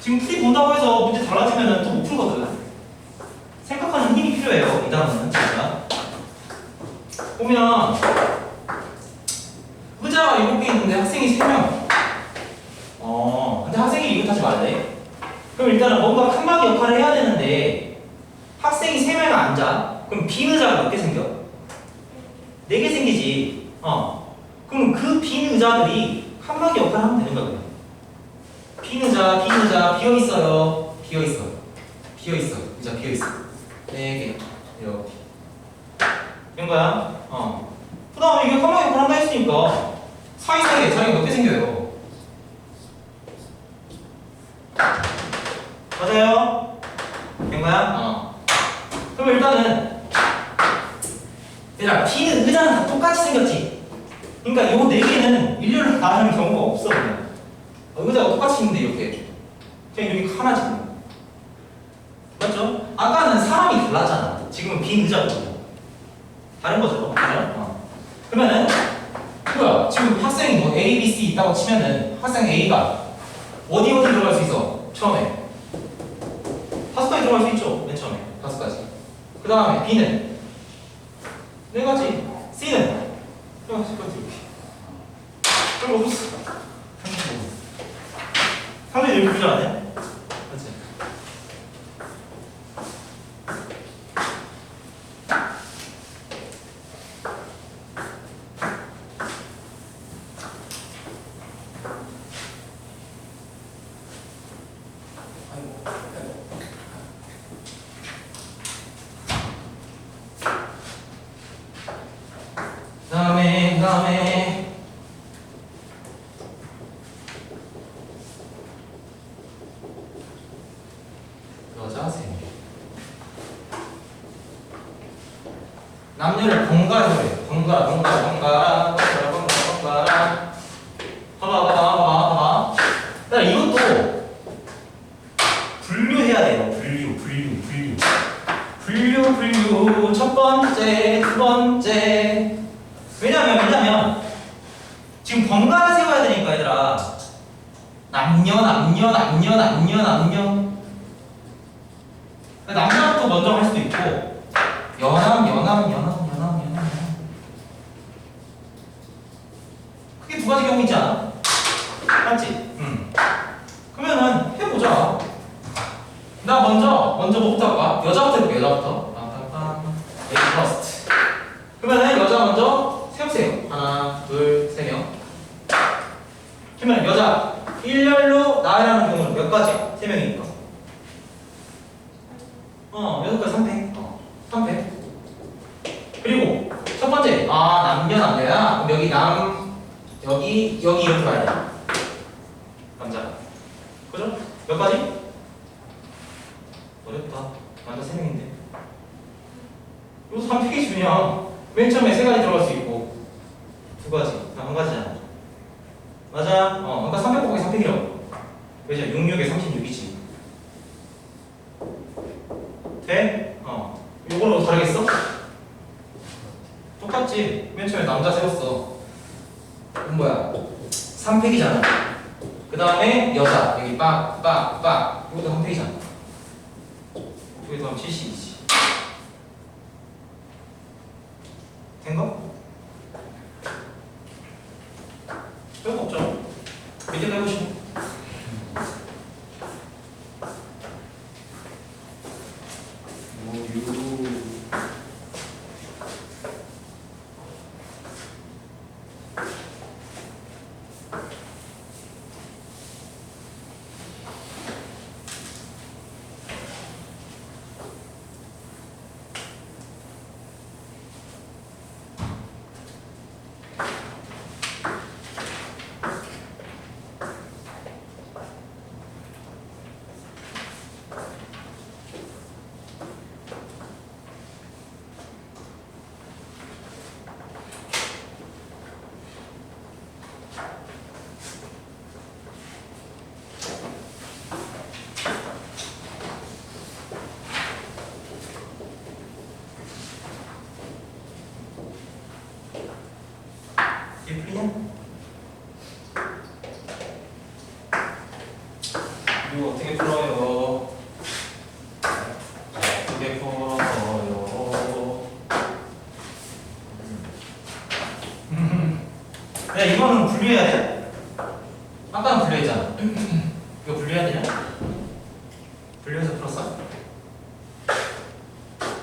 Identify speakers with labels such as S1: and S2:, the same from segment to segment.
S1: 지금 풀이 본다고 해서 문제 달라지면 또 못 풀거든. 생각하는 힘이 필요해요. 이 단어는 진짜. 보면 의자가 7개 있는데 학생이 3명. 어, 근데 학생이 이거 하지 말래. 그럼 일단은 뭔가 칸막이 역할을 해야 되는데 학생이 3명 앉아. 그럼 빈 의자가 몇 개 생겨? 4개 생기지. 어. 그럼 그 빈 의자들이 칸막이 역할을 하면 되는. 그 냥. 빈 의자, 빈 의자 비어 있어요. 비어 있어요. 비어 있어. 의자 비어 있어. 네 개. 이렇게. 된 거야? 어. 그다음에 이게 역할을 한다 했으니까 사이사이에 자리가 몇개 생겨요. 맞아요? 된 거야? 어. 그럼 일단은 얘들아 빈 의자는 다 똑같이 생겼지. 그러니까 요 네 개는 일렬로 나가는 경우가 없어 그냥. 어, 의자가 똑같이 있는데 이렇게 그냥 여기 하나지. 맞죠? 아까는 사람이 달랐잖아. 지금은 빈 의자거든. 다른 거죠. 그죠? 어. 그러면은 뭐야? 지금 학생이 뭐 A, B, C 있다고 치면은 학생 A가 어디 어디 들어갈 수 있어? 처음에 다섯 가지 들어갈 수 있죠. 맨 처음에 다섯 가지. 그 다음에 B는 네 가지. C는 네 가지 이렇게. 그럼 없어. 3대 여기 부자 아니야? 맞지? 다음에 다음에 여자 세 명. 남녀를 번갈아서 그래. 번갈아, 번갈아, 번갈아, 번갈아, 번갈아, 번갈아. 봐봐, 봐봐, 봐봐, 봐봐. 나 이것도 분류해야 돼요. 분류, 분류, 분류. 분류, 분류. 첫 번째, 두 번째. 왜냐면, 왜냐면 지금 번갈아 세워야 되니까 얘들아. 남녀, 남녀, 남녀, 남녀, 남녀. 남자부터 먼저 할 수도 있고 연합, 연합, 연합, 연합, 연합. 연합. 그게 두 가지 경우 있지 않아? 맞지? 응. 그러면은 해보자. 나 먼저 먼저 뭐부터 할까? 여자부터 해볼게. 여자부터. 빰빰빰. A 퍼스트. 그러면은 여자 먼저 세우세요. 하나, 둘, 세 명. 그러면 여자 일렬로 나열하는 경우는 몇 가지? 세 명이니까. 어, 여섯 가지 3패. 어, 3패. 그리고 첫 번째, 아 남녀 남녀야. 그럼 여기 남 여기 여기 이렇게 가야 돼. 남자. 그죠? 몇 가지? 어렵다. 남자 세 명인데. 이거 3패이지 그냥. 맨 처음에 세 가지 들어갈 수 있고 두 가지, 아, 한 가지잖아. 맞아. 어, 그러니까 3패 곱하기 3패이라고. 그죠? 66에 36이지. 돼? 어. 요거는 다르겠어? 똑같지. 맨 처음에 남자 세웠어. 그럼 뭐야? 3팩이잖아. 그 다음에 여자. 여기 빡, 빡, 빡. 이것도 3팩이잖아. 두개 더하면 70이지. 된 거? 어떻게 풀어요? 어떻게 풀어요? 음. 야 이거는 분류해야 돼? 아까는 분류했잖아. 이거 분류해야 되냐? 분류해서 풀었어?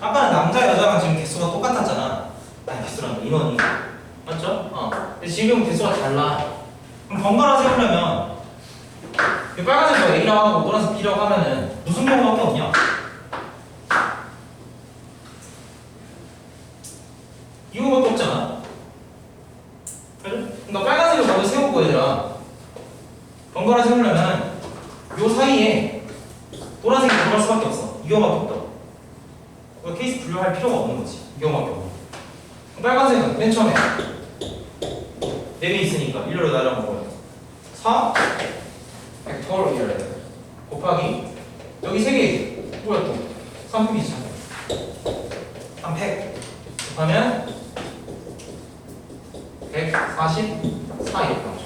S1: 아까는 남자 여자랑 지금 개수가 똑같았잖아. 아니 개수랑 인원이 맞죠? 어. 근데 지금 개수가 달라. 그럼 번갈아 세우려면 이 빨간색 거 A라고 하고 노란색 B라고 하면은 무슨 경우밖에 없냐? 이거밖에 없잖아. 그래? 그러니까 빨간색을 먼저 세우고 얘들아 번갈아 세우려면 요 사이에 노란색이 들어갈 수밖에 없어. 이 경우밖에 없다. 그러니까 케이스 분류할 필요가 없는 거지. 이 경우밖에 없는 거. 빨간색은 맨 처음에 4개 있으니까 1로 나눠 먹어요. 4 이래야 돼. 곱하기 여기 3개 뭐야 또 3팩이잖아. 3팩 곱하면 144 이렇게?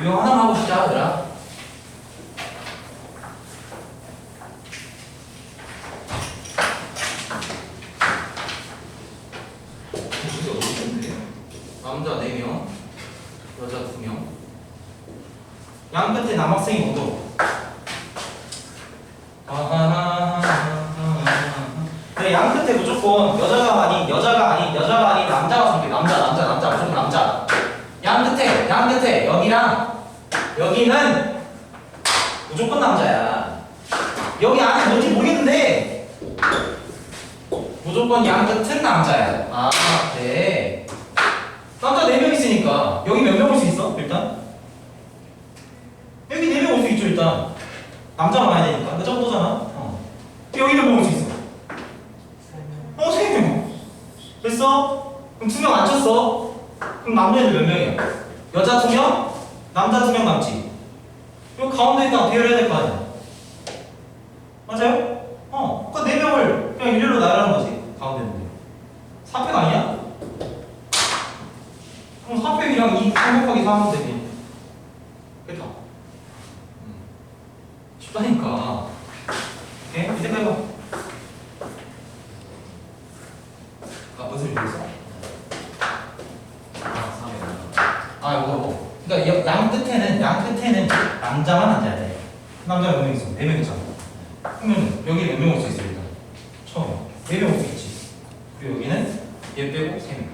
S1: 유형 하나만 하고 시작 얘들아 여기 어디 있는데? 남자 4명 여자 2명 양 끝에 남학생이 오도 근데 양 끝에 무조건 여자가 아닌 여자가 아닌 여자가 아닌 남자가 선택 남자 남자 남자. 무조건 남자. 양 끝에 양 끝에 여기랑 여기는 무조건 남자야. 여기 안에 뭔지 모르겠는데 무조건 양 끝은 남자야. 아 그래. 남자 4명 있으니까 여기 몇 명 올 수 있어 일단 여기 4명 올 수 있죠 일단 남자가 많아야 되니까 그 정도잖아 어. 여기 몇명올수 있어 어, 세 명. 됐어? 그럼 두 명 안 쳤어. 그럼 남는 애들 몇 명이야? 여자 두 명, 남자 두 명 남지. 이거 가운데 있다가 배열해야 될 거 아니야? 맞아요? 어, 그 네 명을 그냥 일렬로 나가는 거지. 가운데 있는데. 4팩 아니야? 그럼 4팩이랑 2 3곱하기 4 하면 되니. 됐다. 음. 쉽다니까. 오케이? 이제 해봐. 아 무슨 일 있어? 아, 사회. 아 이거 뭐. 그러니까 여- 양 끝에는 양 끝에는 남자만 앉아야 돼. 남자가 몇명 있어? 네 명 있잖아. 그러면 여기 몇 명 올 수 있어 일단? 처음에 네명 올 수 있지. 그리고 여기는 얘 빼고 세 명.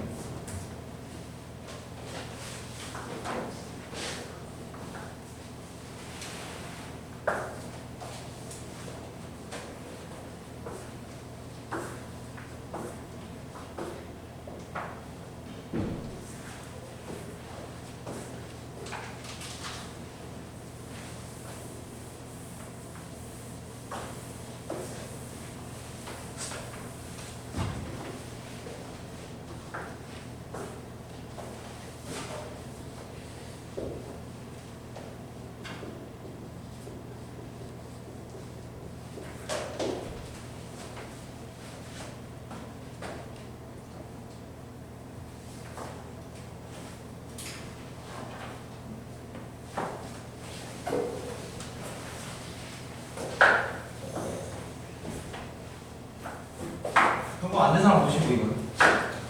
S1: 그거 안 된 사람 보시고 이거.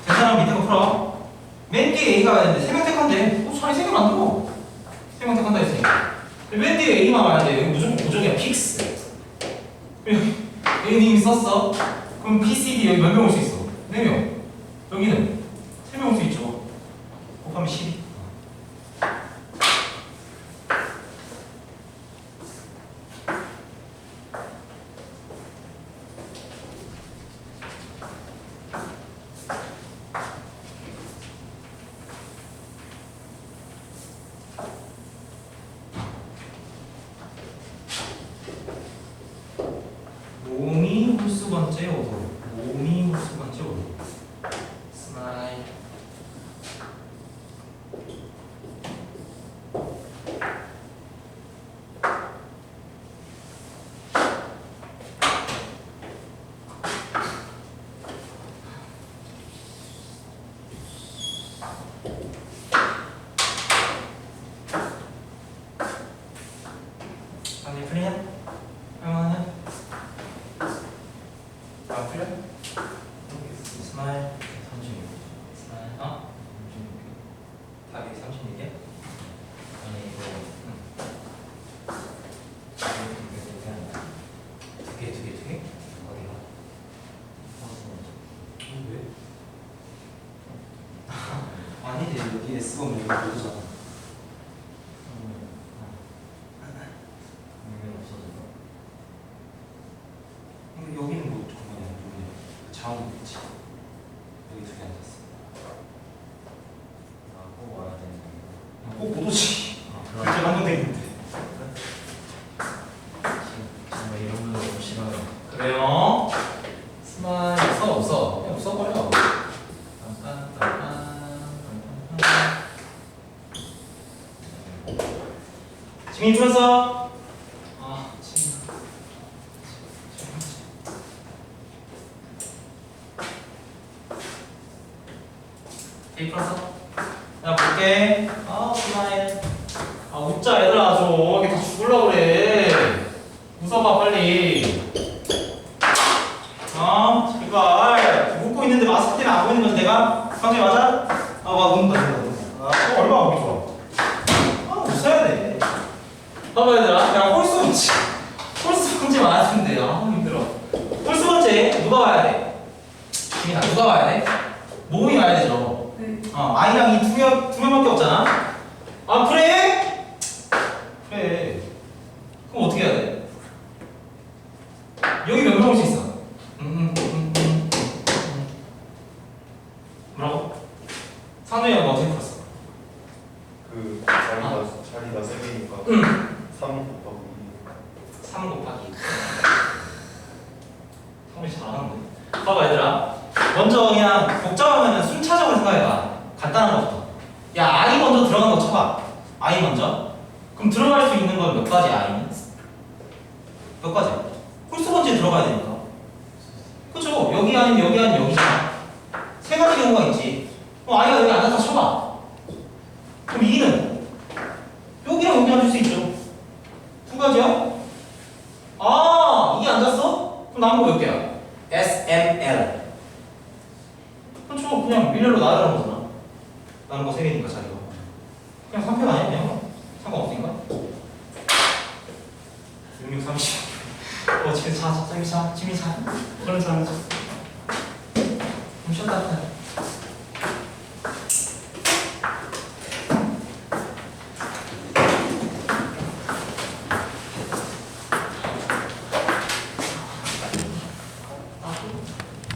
S1: 된 사람 밑에 거 풀어. 맨 뒤에 A가 되는데 세명 택한데. 어, 차라리 세명 만들어. 세명 택한다 했으니까. 맨 뒤에 A만 돼. 여기 무조건 고정이야. 픽스. A는 이미 썼어. 그럼 P, C, D 여기 몇 명 올 수 있어? 네 명. 여기는 세 명 올 수 있죠. 곱하면 12. 몸이 홀수 만족성. 근데 음, 여기는 뭐 어떻게 보냐 모르겠네. 자원 여기는 거.
S2: 아, 꼭
S1: 어, 못오지.
S2: 아,
S1: 그때 한번 되는데.
S2: 승인 주면서.
S1: A
S2: 플러스
S1: 나 볼게. 아 스마일 아 웃자 얘들아. 좀 이렇게 다 죽을라 그래. 웃어봐 빨리. 누가 와야 돼? 모음이 와야 되죠.
S3: 네.
S1: 어, 아이랑 이 두 명, 두 명밖에 없잖아. 몇 가지? 홀수 번지 들어가야 되니까. 아, 자기 자, 지민 자. 그런 줄 알았어. 좀 쉬었다.